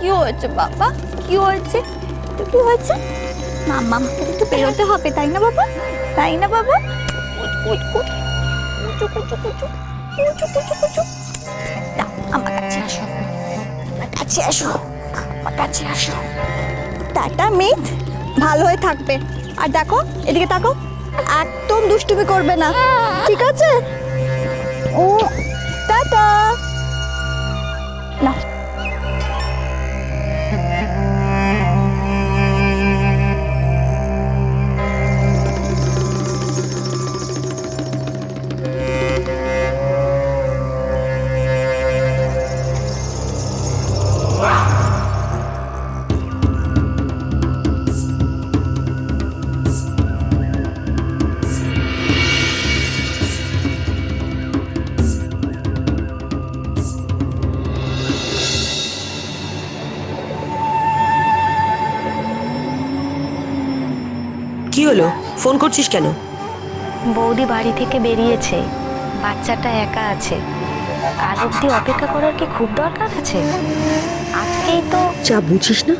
কি হয়েছে, বাবা? কি হয়েছে? কি হয়েছে? মাম্মা আমাকে তো বেরোতে হবে, তাই না, বাবা? তাই না, বাবা। কুচু কুচু কুচু কুচু কুচু কুচু আমার কাছে আসো আমার কাছে আসো আমার কাছে আসো টাটা, মিথ। ভালো হয়ে থাকবে। আর দেখো, এদিকে তাকো। একদম দুষ্টুমি করবে না। ঠিক আছে? ও, টাটা। হলো? ফোন করছিস কেন? বৌদি বাড়ি থেকে বেরিয়েছে। বাচ্চাটা একা আছে। আজ অব্দি অপেক্ষা করার কি খুব দরকার আছে? আজকেই তো যা বুঝিস না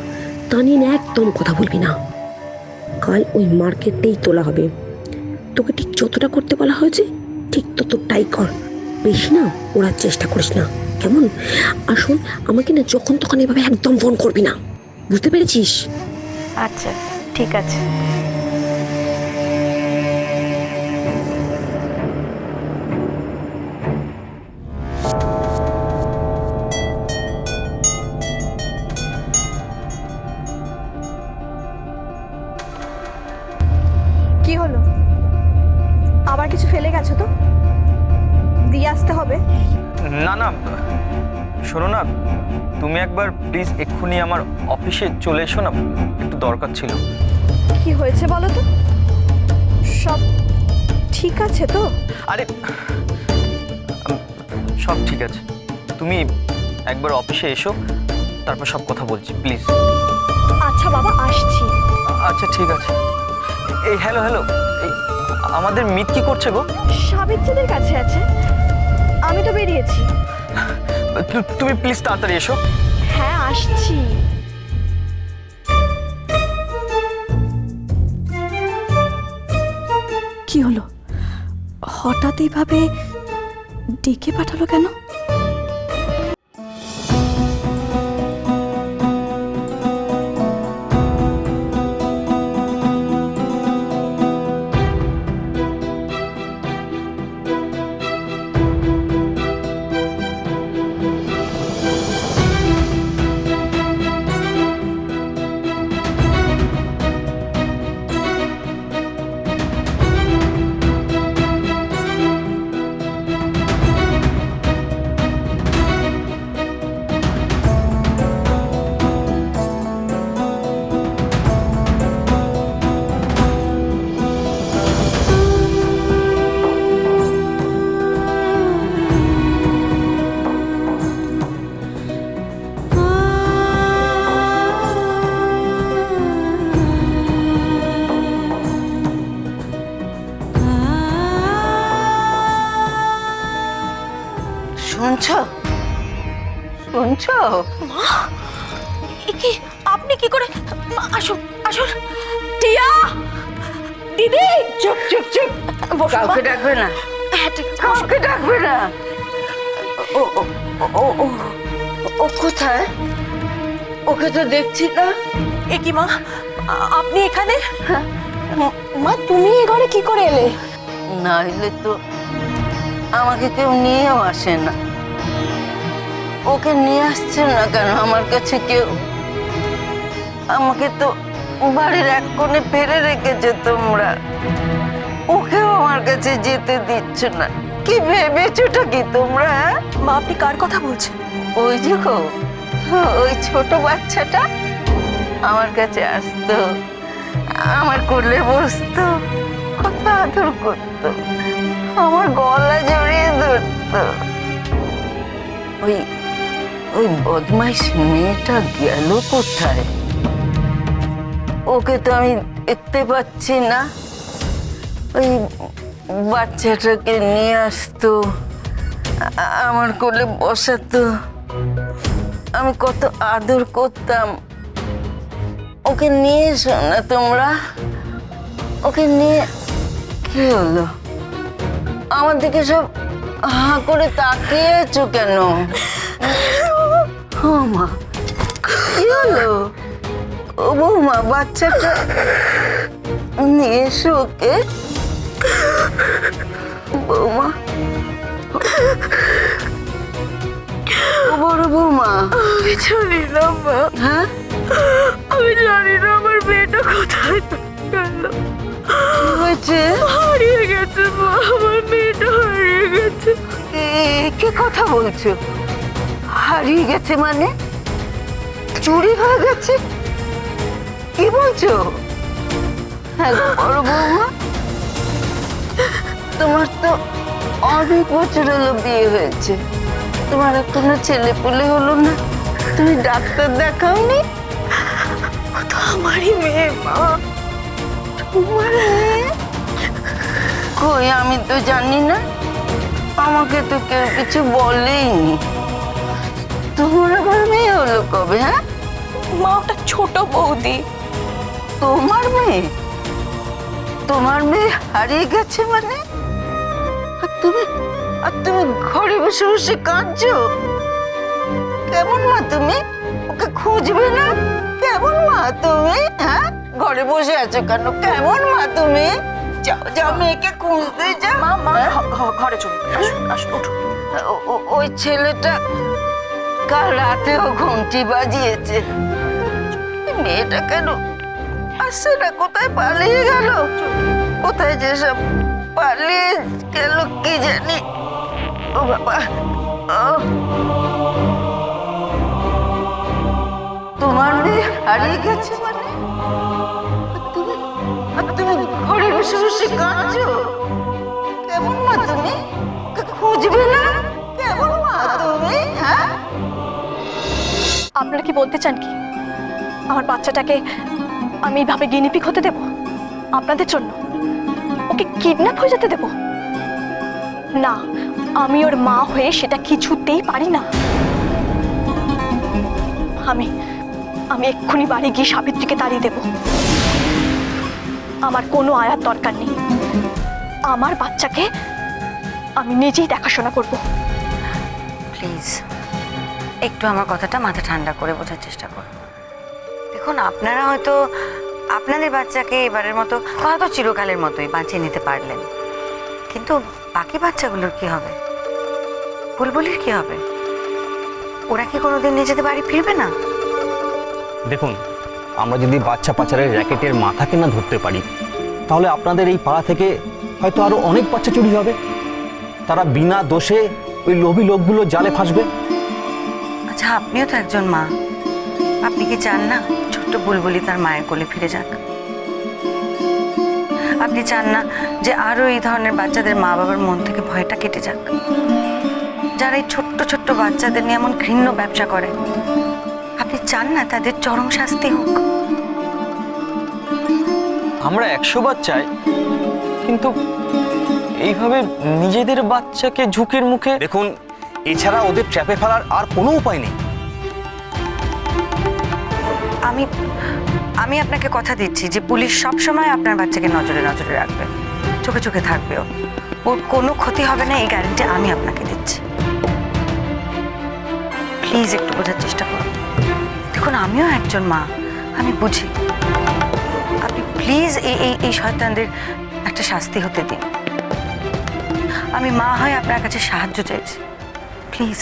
তা নিয়ে না একদম কথা বলবি না। কাল ওই মার্কেটেই তোলা হবে। তোকে ঠিক যতটা করতে বলা হয়েছে ঠিক ততটাই কর। বেশি না ওরার চেষ্টা করিস না কেমন? আসুন আমাকে না যখন তখন এভাবে একদম ফোন করবি না। বুঝতে পেরেছিস? আচ্ছা ঠিক আছে। না না শোনো না তুমি একবার প্লিজ এক্ষুনি আমার অফিসে চলে এসো না একটু দরকার ছিল। কি হয়েছে বলো তো? সব ঠিক আছে তো? আরে সব ঠিক আছে। তুমি একবার অফিসে এসো তারপর সব কথা বলছি প্লিজ আচ্ছা বাবা আসছি। আচ্ছা ঠিক আছে। এই হ্যালো হ্যালো এই আমাদের মিত কি করছে গো? সাবিত্রীদের কাছে আছে। আমি তো বেরিয়েছি। তুমি প্লিজ তাড়াতাড়ি এসো। হ্যাঁ আসছি। কি হলো? হঠাৎ এইভাবে ডেকে পাঠালো কেন? শুনছ? শুনছ? কি আপনি কি করে মা, আসুন আসুন। টিয়া! দিদি! চুপ চুপ চুপ। কাউকে ডাকবে না। হ্যাঁ কাউকে ডাকবে না। ও ও ও ও কোথায়? ওকে তো দেখছি না। এ কি মা? আপনি এখানে? মা- মা তুমি এ ঘরে কি করে এলে? না হলে তো আমাকে কেউ নিয়েও আসে না। ওকে নিয়ে আসছে না কেন? আমার কাছে কেউ? আমাকে তো বাড়ির এক কোণে ফেলে রেখেছে তোমরা। ওকেও আমার কাছে যেতে দিচ্ছ না। কি ভেবেছোটা কি তোমরা হ্যাঁ? মা আপনি কার কথা বলছেন? ওই যে গো, ওই ছোট বাচ্চাটা আমার কাছে আসতো। আমার কোলে বসতো কত আদর করতো আমার গলা জড়িয়ে ধরতো। ওই ওই বদমাইশ মেয়েটা গেল কোথায়? ওকে তো আমি দেখতে পাচ্ছি না। ওই বাচ্চাটাকে নিয়ে আসতো আমার কোলে বসাতো। আমি কত আদর করতাম। ওকে নিয়ে এসো না তোমরা। ওকে নিয়ে কি হলো? আমার দিকে সব হা করে তাকিয়েছো কেন? মা। কি হলো ও বৌমা বাচ্চাটা নিয়ে এসো ওকে। বৌমা। ও বড় বৌমা। আমি জানি না মা। হ্যাঁ? আমি জানি না আমার মেয়েটা কোথায় গেল। হয়েছে? হারিয়ে গেছে মা। আমার মেয়েটা হারিয়ে গেছে। এ, কে কথা বলছো? হারিয়ে গেছে মানে? চুরি হয়ে গেছে? কি বলছো? হ্যাঁ বড় তোমার তো অনেক বছর হলো বিয়ে হয়েছে। তোমার এখনও ছেলে পুলে হলো না। তুমি ডাক্তার দেখাওনি? তো আমারই মেয়ে, মা। তোমার কই, আমি তো জানি না। আমাকে তো কেউ কিছু বলেইনি। তোমার আবার মেয়ে হলো কবে হ্যাঁ? মা ওটা ছোট বৌদি। তোমার মেয়ে? তোমার মেয়ে হারিয়ে গেছে মানে? আর তুমি আর তুমি ঘরে বসে বসে কাঁদছো? কেমন মা তুমি? ওকে খুঁজবে না? কেমন মা তুমি? হ্যাঁ? ঘরে বসে আছো কেন? কেমন মা তুমি? যাও যাও মেয়েকে খুঁজতে যাও। মা মা হ্যাঁ? ঘরে চলুন আসুন আসুন ওই ছেলেটা কাল রাতেও ঘুমটি বাজিয়েছে। মেয়েটা কেন আসছে না? কোথায় পালিয়ে গেল? কোথায় যে সব পালিয়ে গেল কি জানি? ও বাবা তোমার মেয়ে হারিয়ে গেছে মানে? তুমি তুমি ঘরে বসে বসে কাঁদছো? আপনারা কি বলতে চান কি? আমার বাচ্চাটাকে আমি এইভাবে গিনিপিক হতে দেব? আপনাদের জন্য? ওকে কিডন্যাপ হয়ে যেতে দেব? না, আমি ওর মা হয়ে সেটা কিছুতেই পারি না। আমি আমি এক্ষুনি বাড়ি গিয়ে সাবিত্রীকে তাড়িয়ে দেব। আমার কোনো আয়ার দরকার নেই। আমার বাচ্চাকে আমি নিজেই দেখাশোনা করব। প্লিজ। একটু আমার কথাটা মাথা ঠান্ডা করে বোঝার চেষ্টা করুন দেখুন, আপনারা হয়তো আপনাদের বাচ্চাকে এবারের মতো হয়তো চিরকালের মতোই বাঁচিয়ে নিতে পারলেন। কিন্তু বাকি বাচ্চাগুলোর কি হবে? বুলবুলির কি হবে? ওরা কি কোনোদিন নিজেদের বাড়ি ফিরবে না? দেখুন, আমরা যদি বাচ্চা পাচারের র্যাকেটের মাথাকে না ধরতে পারি, তাহলে আপনাদের এই পাড়া থেকে হয়তো আরও অনেক বাচ্চা চুরি হবে। তারা বিনা দোষে ওই লোভী লোকগুলো জালে ফাঁসবে। আচ্ছা আপনিও তো একজন মা। আপনি কি চান না ছোট্ট বুলবুলি তার মায়ের কোলে ফিরে যাক? আপনি চান না যে আরও এই ধরনের বাচ্চাদের মা বাবার মন থেকে ভয়টা কেটে যাক? যারা এই ছোট্ট ছোট্ট বাচ্চাদের নিয়ে এমন ঘৃণ্য ব্যবসা করে আপনি চান না তাদের চরম শাস্তি হোক? আমরা একশো বার চাই কিন্তু এইভাবে নিজেদের বাচ্চাকে ঝুঁকির মুখে দেখুন এছাড়া ওদের ট্র্যাপে ফেলার আর কোনো উপায় নেই। আমি আমি আপনাকে কথা দিচ্ছি যে পুলিশ সব সময় আপনার বাচ্চাকে নজরে নজরে রাখবে। চোখে চোখে থাকবেও। ওর কোনো ক্ষতি হবে না, এই গ্যারেন্টি আমি আপনাকে দিচ্ছি। প্লিজ একটু বোঝার চেষ্টা করুন। দেখুন, আমিও একজন মা, আমি বুঝি। আপনি প্লিজ এই এই এই শয়তানদের একটা শাস্তি হতে দিন। আমি মা হয়ে আপনার কাছে সাহায্য চাইছি। প্লিজ।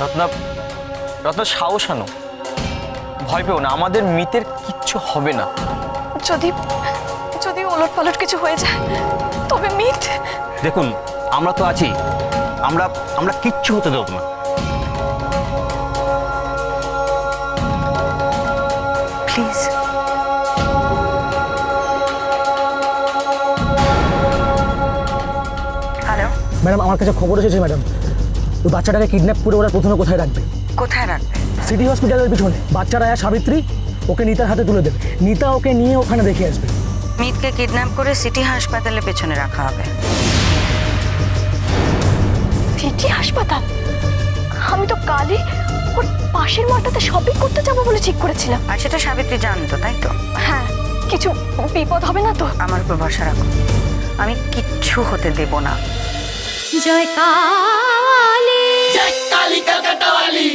রত্না রত্না সাহস আনো। ভয় পেও না আমাদের মিতের কিচ্ছু হবে না। যদি যদি ওলট পালট কিছু হয়ে যায় তবে মিত দেখুন আমরা তো আছি। আমরা আমরা কিচ্ছু হতে দেবো না। ম্যাডাম আমার কাছে খবর এসেছে ম্যাডাম। ওই বাচ্চাটাকে কিডন্যাপ করে ওরা প্রথমে কোথায় রাখবে? কোথায় রাখবে? সিটি হসপিটালের পিছনে। বাচ্চারা আর সাবিত্রী ওকে নিতার হাতে তুলে দেবে। নিতা ওকে নিয়ে ওখানে দেখে আসবে। মিতকে কিডন্যাপ করে সিটি হাসপাতালের পেছনে রাখা হবে। সিটি হাসপাতাল? আমি তো কালই ওর পাশের মাঠটাতে শপিং করতে যাব বলে ঠিক করেছিলাম। আর সেটা সাবিত্রী জানতো তাই তো? হ্যাঁ কিছু বিপদ হবে না তো? আমার উপর ভরসা রাখো। আমি কিচ্ছু হতে দেব না। জয় কালী জয় কালী কলকাতাওয়ালী।